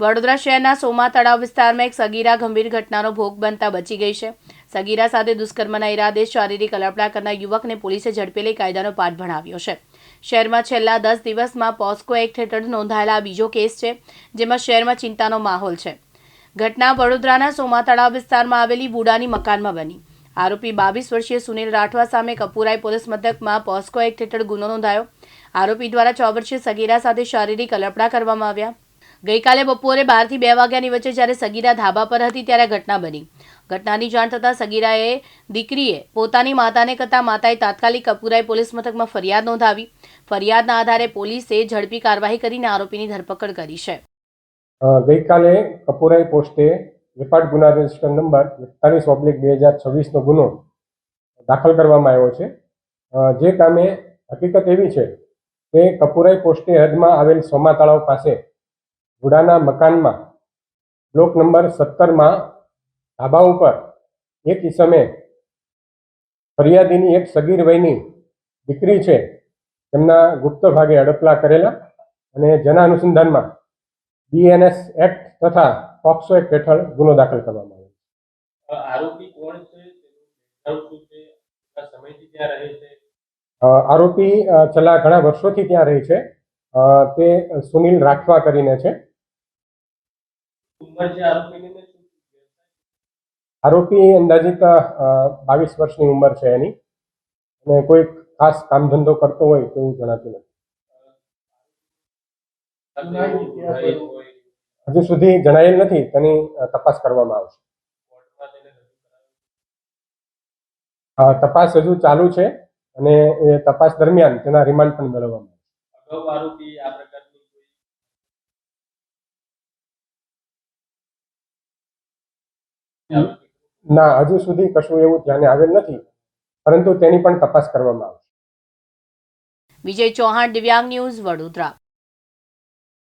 વડોદરા શહેરના સોમા તળાવ વિસ્તારમાં એક સગીરા ગંભીર ઘટનાનો ભોગ બનતા બચી ગઈ છે. સગીરા સાથે દુષ્કર્મના ઈરાદે શારીરિક અલપડા કરનાર યુવકને પોલીસે ઝડપી લઈ કાયદાનો પાઠ ભણાવ્યો છે. શહેરમાં છેલ્લા દસ દિવસમાં પોસ્કો એક્ટ હેઠળ નોંધાયેલા બીજો કેસ છે, જેમાં શહેરમાં ચિંતાનો માહોલ છે. ઘટના વડોદરાના સોમા તળાવ વિસ્તારમાં આવેલી બુડાની મકાનમાં બની. આરોપી બાવીસ વર્ષીય સુનિલ રાઠવા સામે કપુરાઈ પોલીસ મથકમાં પોસ્કો એક્ટ હેઠળ ગુનો નોંધાયો. આરોપી દ્વારા ચોવર્ષીય વર્ષીય સગીરા સાથે શારીરિક અલપડા કરવામાં આવ્યા. ગઈકાલે બપોરે બારથી બે વાગ્યાની વચ્ચે જ્યારે સગીરા ધાબા પર હતી ત્યારે ઘટના બની. ઘટનાની જાણ થતાં સગીરાએ દીકરીએ પોતાની માતાને કરતાં માતાએ તાત્કાલિક કપુરાઈ પોલીસ મથકમાં ફરિયાદ નોંધાવી. ફરિયાદના આધારે પોલીસે ઝડપી કાર્યવાહી કરીને આરોપીની ધરપકડ કરી છે. ગઈકાલે કપુરાઈ પોસ્ટે વેપાટ ગુના રજિસ્ટર નંબર એકતાલીસ ઓબ્લિક બે હજાર છવ્વીસનો ગુનો દાખલ કરવામાં આવ્યો છે. જે કામે હકીકત એવી છે કે કપુરાઈ પોસ્ટે હદમાં આવેલ સોમા તળાવ પાસે ગુડાના મકાનમાં. બ્લોક નંબર સત્તરમાં ધાબા ઉપર એક ઈસમે ફરિયાદીની એક સગીર વયની દીકરી છે. તેમના ગુપ્ત ભાગે અડપલા કરેલા અને જેના અનુસંધાનમાં બીએનએસ એક્ટ તથા પોક્સો એક્ટ હેઠળ ગુનો દાખલ કરવામાં આવ્યો આરોપી કોણ છે? આરોપી છેલ્લા ઘણા વર્ષોથી ત્યાં રહે છે. તે સુનિલ રાઠવા કરીને છે ઉંમર છે આરોપીની ને શું આરોપી અંદાજિત બાવીસ વર્ષની ઉંમર છે એની. અને કોઈ ખાસ કામ ધંધો કરતો હોય તેવું જણાતું નથી. હજુ સુધી જણાયેલ નથી તેની તપાસ કરવામાં આવશે. તપાસ હજુ ચાલુ છે અને એ તપાસ દરમિયાન તેના રિમાન્ડ પણ મેળવવામાં આવશે અગાઉ આરોપી આ પ્રકારની કોઈ આરોપી ના હજુ સુધી કશું એવું ધ્યાને આવેલ નથી પરંતુ તેની પણ તપાસ કરવામાં આવશે. વિજય ચૌહાણ દિવ્યાંગ ન્યૂઝ વડોદરા.